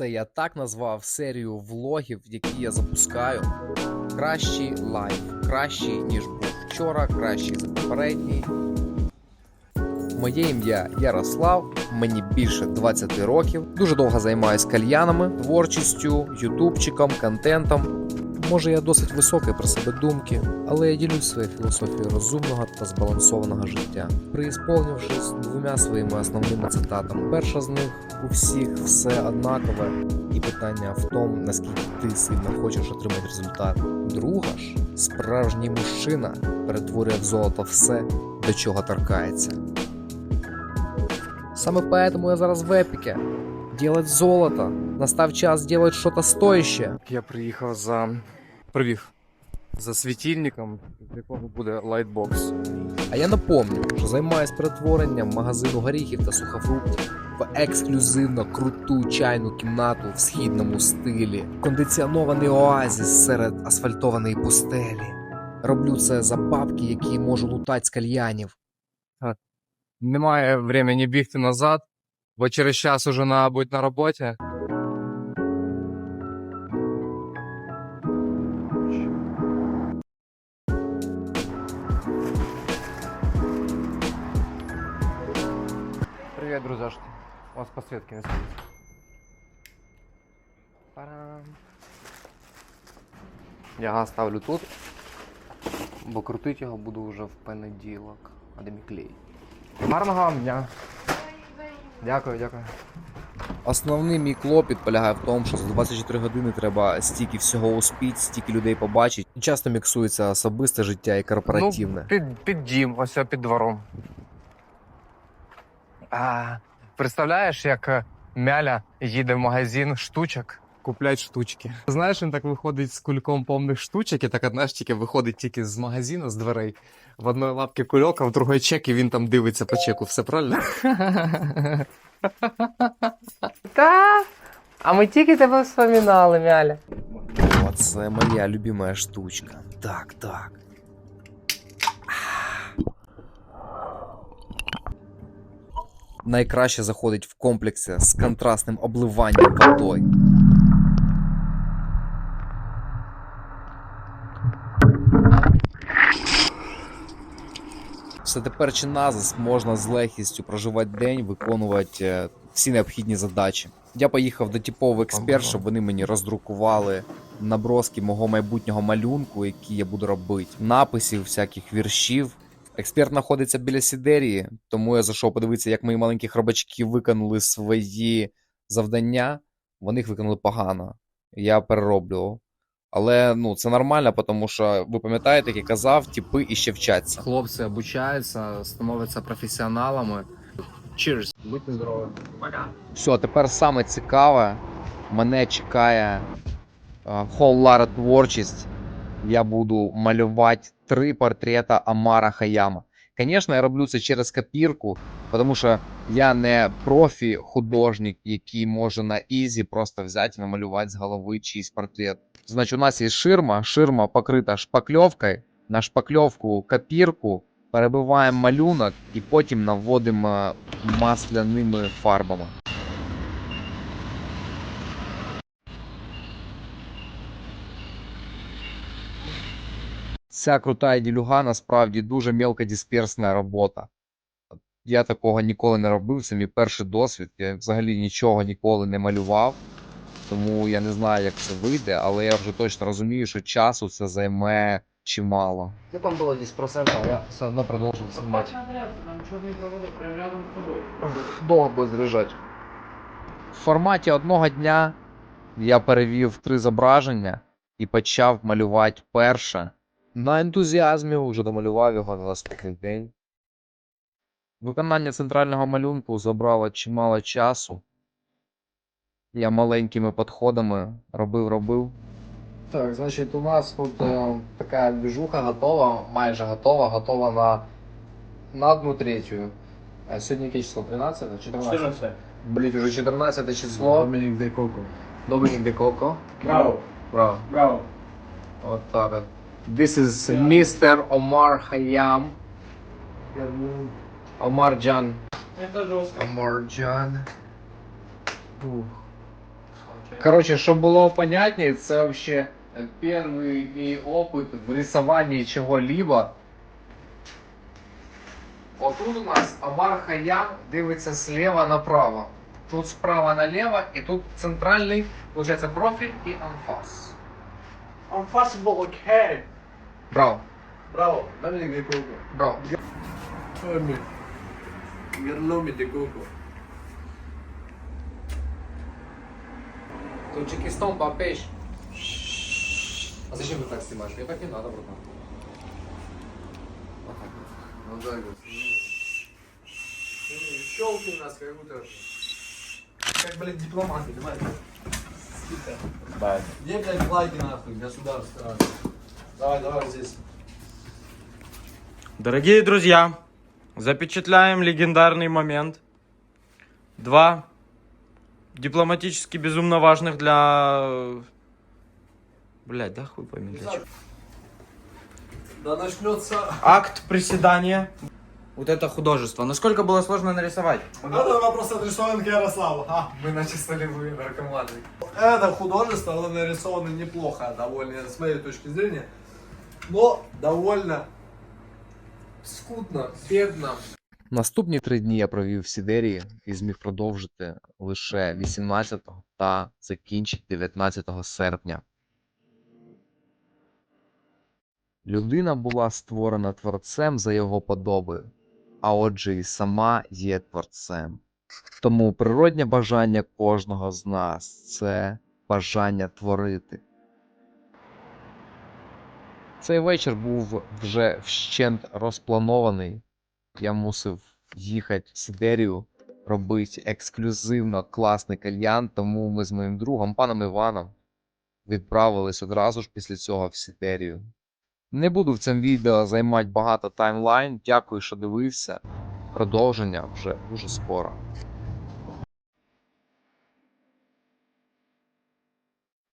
Це я так назвав серію влогів, які я запускаю. Кращий лайф, кращий, ніж був вчора, кращий за попередній. Моє ім'я Ярослав, мені більше 20 років. Дуже довго займаюся кальянами, творчістю, ютубчиком, контентом. Може, я досить високий про себе думки, але я ділюсь своєю філософією розумного та збалансованого життя, приісполнившись двома своїми основними цитатами. Перша з них у всіх все однакове, і питання в тому, наскільки ти сильно хочеш отримати результат. Друга ж, справжній мужчина перетворює в золото все, до чого торкається. Саме поэтому я зараз в епіке. Делать золото. Настав час делать что-то стояще. Я приїхав за. Привіг. За світильником, з якого буде лайтбокс. А я напомню, що займаюсь перетворенням магазину горіхів та сухофруктів в ексклюзивно круту чайну кімнату в східному стилі, кондиціонований оазіс серед асфальтованої пустелі. Роблю це за бабки, які можу лутати з кальянів. Немає времени бігти назад, бо через час уже бути на роботі. Привет, друзяшки. У вас подсветки не. Парам. Я газ ставлю тут, бо крутити його буду вже в понеділок. А де мій клей? Гарного вам дня. Дякую, дякую. Основний мій клопіт полягає в тому, що за 24 години треба стільки всього успіть, стільки людей побачить. Часто міксується особисте життя і корпоративне. Під, під дім, ось під двором. А, представляєш, як е, Мяля їде в магазин штучок. Куплять штучки. Знаєш, він так виходить з кульком повних штучок, і так знаєш, тільки виходить тільки з магазину, з дверей. В одної лапки кульок, а в другої чек, і він там дивиться по чеку. Все правильно? Та, а ми тільки тебе вспоминали, Мяля. Оце моя любима штучка. Так, так. Найкраще заходить в комплексі з контрастним обливанням водою. Все тепер чи назис можна з легкістю проживати день, виконувати е, всі необхідні задачі. Я поїхав до типового експерт, щоб вони мені роздрукували наброски мого майбутнього малюнку, який я буду робити, написів, всяких віршів. Експерт знаходиться біля Сідерії, тому я зайшов подивитися, як мої маленькі хробачки виконали свої завдання. Вони їх виконали погано. Я перероблював. Але ну це нормально, тому що ви пам'ятаєте, як я казав, типи іще вчаться. Хлопці обучаються, становляться професіоналами. Cheers. Будьте здорові. Все, тепер саме цікаве. Мене чекає е, холлара творчість. Я буду малювати три портрета Амара Хаяма. Звісно, я роблю це через копірку, тому що я не профі художник, який може на ізі просто взяти і намалювати з голови чийсь портрет. Значить, у нас є ширма, ширма покрита шпакльовкою. На шпакльовку копірку перебиваємо малюнок і потім наводимо масляними фарбами. Ця крута ділюга насправді дуже мелкодисперсна робота. Я такого ніколи не робив, це мій перший досвід. Я взагалі нічого ніколи не малював, тому я не знаю, як це вийде, але я вже точно розумію, що часу це займе чимало. Ну там було 10%, а я все одно продовжив знімати. Довго буде заряджати. В форматі одного дня я перевів три зображення і почав малювати перше. На ентузіазмі вже домалював його на наступний день. Виконання центрального малюнку забрало чимало часу. Я маленькими підходами робив-робив. Так, значить, у нас тут е, така движуха готова, майже готова, готова на, на одну третю. А сьогодні яке число? 13? 14? 14. Блін, уже 14 число. Домінік де Коко. Домінік де Коко. Браво. Браво. Браво. От так от. This is Mr. Omar Khayyam. Omar Jan. Omar Jan. Короче, щоб було понятніше, це вообще перший мій опит в рисуванні чого-либо. Отут у нас Амар Хаям дивиться слева направо. Тут справа налево, і тут центральний, получается, профіль і анфас. Unfassable okay. Браво, Bravo. Dame de coco. браво. Dame. Merlome de coco. Таджикистан, Бапеш. А зачем ты так снимаешь? Мне так не надо, братан. Ну да, вот. Щелки у нас как будто... Как, блядь, дипломаты, давай. Да. Где, блядь, флаги нахуй государства? Давай, давай вот здесь. Дорогие друзья, запечатляем легендарный момент. Два дипломатически безумно важных для... Блять, да хуй пойми для чего. Да начнется... Акт приседания. Вот это художество. Насколько было сложно нарисовать? Это вопрос адресован к Ярославу. А, Мы начали солевые наркоманы. это художество, оно нарисовано неплохо, довольно, с моей точки зрения. Но довольно скудно. Бідно. Наступні три дні я провів в Сідерії і зміг продовжити лише 18 та закінчити 19 серпня. Людина була створена творцем за його подобою, а отже і сама є творцем. Тому природнє бажання кожного з нас це бажання творити. Цей вечір був вже вщент розпланований. Я мусив їхати в Сидерію, робити ексклюзивно класний кальян, тому ми з моїм другом, паном Іваном, відправились одразу ж після цього в Сидерію. Не буду в цьому відео займати багато таймлайн. Дякую, що дивився. Продовження вже дуже скоро.